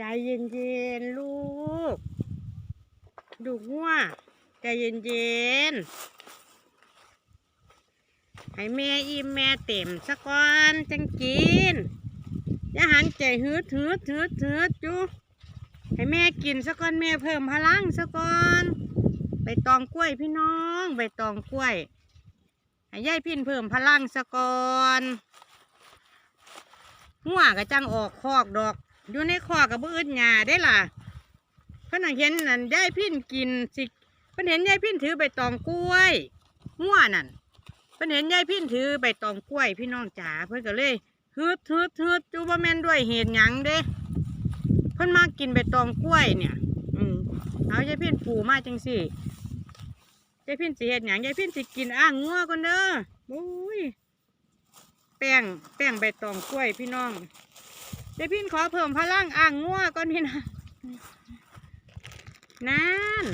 ใจเย็นๆลูก ดูหัวใจเย็นๆให้แม่อิ่มแม่เต็มสะก่อนจังกินอย่าหันใจหืดหืดหืดหืดอยู่ให้แม่กินสะก่อนแม่เพิ่มพลังสะก่อนใบตองกล้วยพี่น้องใบตองกล้วยให้ยายพินเพิ่มพลังสะก่อนหัวก็จังออกคอกดอก อยู่ในคอกับบื้นหญ้าได้ล่ะเพิ่นนเห็นนั่นยายพินกินสิเพิ่นเห็นยายพินถือใบตองกล้วยหัวนั่นเพิ่นเห็นยายพินถือใบตองกล้วย พี่น้องจ๋าเพิ่อนก็เลยฮึดฮึดฮึดจูบแม่นด้วยเหตุหยังเด้ เพิ่นมากินใบตองกล้วยเนี่ย อืมเอายายพินปูมาจังสิยายพินสิเฮ็ดหยังยายพินสิกินอ่างงัวก่อนเด้อโอ้ยแป้งแป้งใบตองกล้วยพี่น้อง ยายพินขอเพิ่มพลังอ่างงัวก่อนพี่น้องนั่น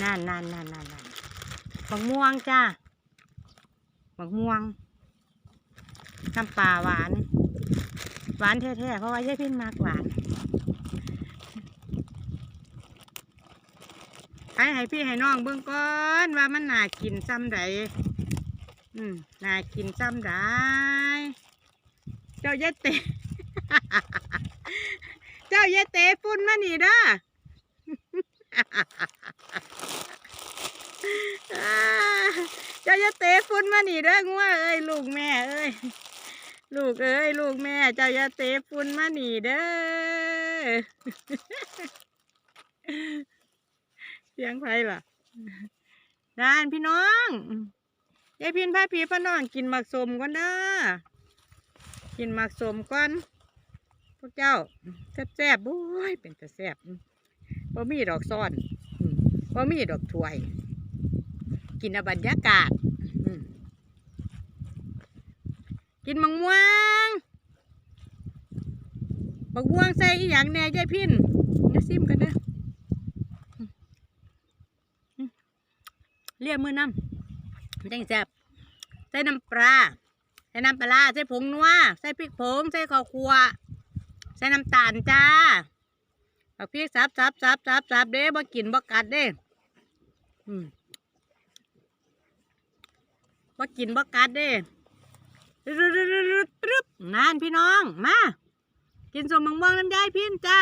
นั่นนั่นนั่นนั่นนั่นบักม่วงจ้าบักม่วงน้ำปลาหวาน หวานแท้ๆเพราะว่ายายพินมากหวานให้ให้พี่ให้น้องเบิ่งก่อนว่ามันน่ากินซ้ำใดอืมน่ากินซ้ำใดเจ้าเยเต เจ้าเยเตฝุ่นมานี่เด้ออ่าเจ้าจะเตะฝุ่นมาหนีเด้องัวเอ้ยลูกแม่เอ้ยลูกเอ้ยลูกแม่เจ้าจะเตะฝุ่นมาหนีเด้อเสียงไฟล่ะด้านพี่น้องยายพินพาพี่พาน้องกินหมักสมก่อนเด้อกินหมักสมก่อน วกเจ้าแซ่บๆบุ้ยเป็นแต่แซ่บบ่มีดอกซ่อนอืมบ่มีดอกถวย กินบรรยากาศกินมังม่วงมังม่วงใส่อีหยังแน่ยายพินจะซิมกันเด้อเรียกมือน้ำมันจังแซ่บใส่น้ำปลาใส่น้ำปลาใส่ผงนัวใส่พริกผงใส่ข้าวคั่ว ส่น้ำตาลจ้าเอาพริกสับสับสับสับสับเด้บ่กินบ่กัดเด้อืมบ่กินบ่กัดเด้รึรึรึรึตรึบนานพี่น้อง มา กินสมมังม่วงน้ำยายพินจ้า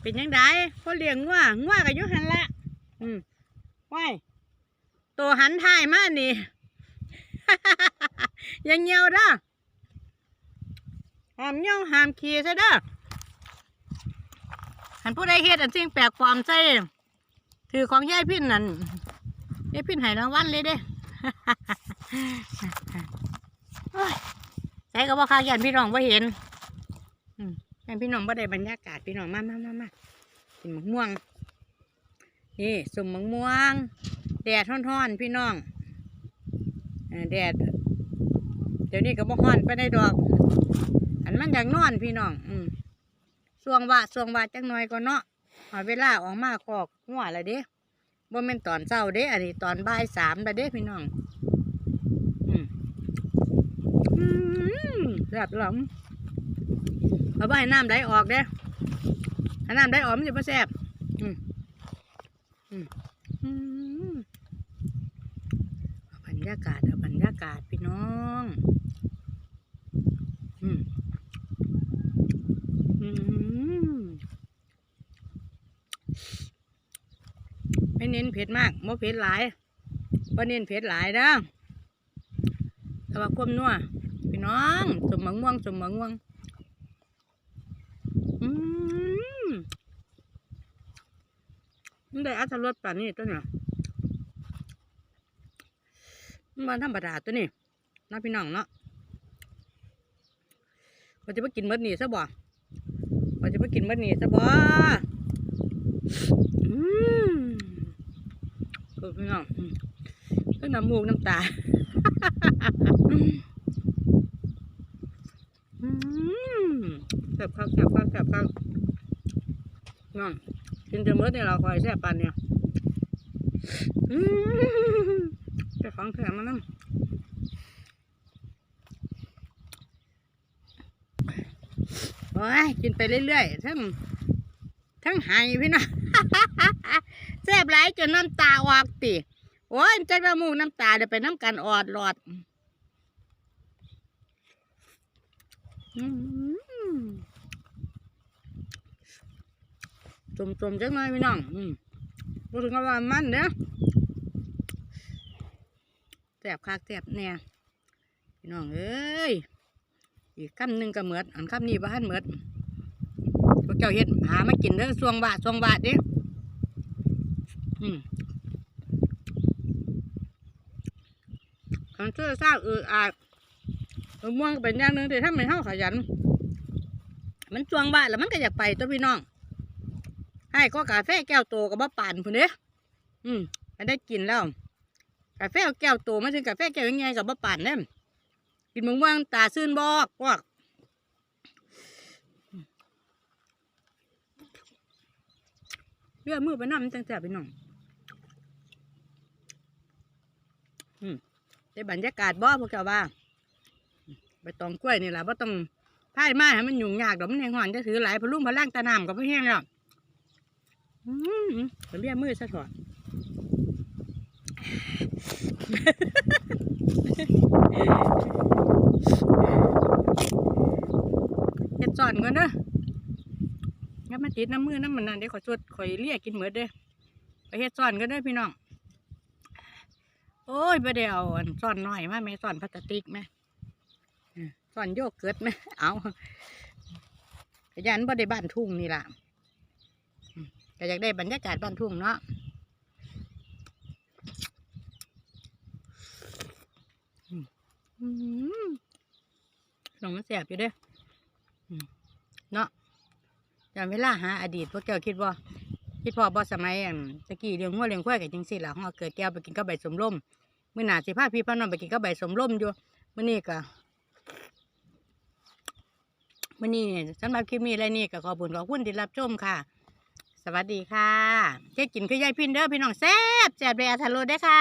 เป็นยังไงพ่อเลี้ยงงัวงัวกับยุหันละ อืมว้ายตัวหันถ่ายมากนี่ ยังเงียวด้อ ห้ามเงียวห้ามขี่ซะเด้อหันผู้ใดเฮ็ดอันสิ่งแปลกปลอมใส่ถือของยายพินนั่นยายพินให้รางวัลเลยเด้โอ้ยใส่ก็บ่คายันพี่น้องบ่เห็นอืมยันพี่น้องบ่ได้บรรยากาศพี่น้องมามามามากินมะม่วง นี่สมมะม่วง แดดร้อนๆพี่น้องอแดด เดี๋ยวนี้ก็บ่ร้อนไปได้ดอก อันมันอยากนอนพี่น้อง อืมสวงว่าสวงว่าจังหน่อยก็เนาะเอาเวลาออกมาคอกหัวละเด้บ่แม่นตอนเช้าเด้ อันนี้ตอนบ่ายสามละเด้พี่น้องอืมอืมแซ่บหลอมเอาไปให้น้ำไหลออกเด้ถ้าน้ำไหลออกมันจะไม่แซ่บอืมอืมอืมเอาบรรยากาศเอาบรรยากาศพี่น้อง อืมอืมไม่ เน้นเผ็ดมากไม่เผ็ดหลายไม่เน้นเผ็ดหลายนะแต่ว่าความนัวพี่น้องสมมังม่วงสมมังม่วงอืมมันได้อัตรสป่านนี้ตัวเนี่ยมันบ่ธรรมดาตัวนี้น้าพี่น้องเนาะว่าจะไปกินมดนี่ซะบ่ว่าจะไปกินมดนี่ซะบ่ อพี่น้องเรื่องน้ำมูกน้ำตาแซ่บข้าวแซ่บข้าวแซ่บข้าวน้องกินจนเมื่อเนี่ยเราคอยแซ่บปานเนี่ยอืมแต่ของแถมมานั่ว้อ้ยกินไปเรื่อยๆทั้งทั้งไห้พี่น้อง แซ่บหลายจนน้ำตาออกติโอ้ยจักน้ำมูกน้ำตาเดี๋ยวไปน้ำกันออดหลอดอืมจมจังเลยพี่น้องพูดถึงว่ามันเด้อแซ่บคักแซ่บแน่พี่น้องเอ้ยอีกคำหนึ่งก็เหมือดอันคำนี้บ้านเหมือดพวกเจ้าเฮ็ดหามากินเด้อสวงบาทสวงบาทเดิอืม ขันเชื่อซาเอออาดมะม่วงเป็นอย่างหนึ่งแต่ถ้าไม่เท่าขยัน มันสวงบาทแล้วมันก็อยากไปตัวพี่น้อง ให้ก็กาแฟแก้วโตกับบ้าป่านพุ่นเด้อืมมันได้กินแล้ว กาแฟแก้วโตมาถึงกาแฟแก้วยังไงกับบ้าป่านเนี่ยกินม่วงตาซื่นบอกพวกเลือดมือไปน้ำตั้งแต่ไปน้องอืม ได้บรรยากาศบ่พวกเจ้าว่าใบตองกล้วยนี่แหละว่าต้องพ่ายม้ให้มันยุ่งยากดอกมันแหงหอนจะถือหลายพลุ่มพลังตะนามกับพ่แห้งแล้วอืมก็เลียมือซะเถอะเฮ็ดสอนก่อนเด้ออย่ามาติดน้ำมือน้ำมันนั่นเดี๋ยวขอยสดข่อยเลียกินเหมือดเด้อไปเฮ็ดสอนกันเด้อพี่น้อง โอ้ยไปเดี๋ยวอันสอนหน่อยมาแมสอนพลาสติกไหมสอนโยกเกิดไหมเอาขยันบ่ได้บ้านทุ่งนี่ล่ะก็อยากได้บรรยากาศบ้านทุ่งเนาะอืมอืมลองมาแสบอยู่เด้อเนาะจำเวลาหาอดีตพวกเจ้าคิดว่า คิดพอบ่สมัยอันตะกี้เลี้ยงงัวเลี้ยงควายกันจังซี่ล่ะฮอเกิดแก้วไปกินกับใบสมร่มมื้อหน้าสิพาพี่พาน้องไปกินกับใบสมร่มอยู่มื้อนี้ก็มื้อนี้สำหรับคลิปนี้อะไรนี่ก็ขอบุญขอบคุณที่รับชมค่ะ สวัสดีค่ะเจ๊กินคือยายพินเด้อพี่น้องแซ่บแซ่บเลยอาทาโรได้ค่ะ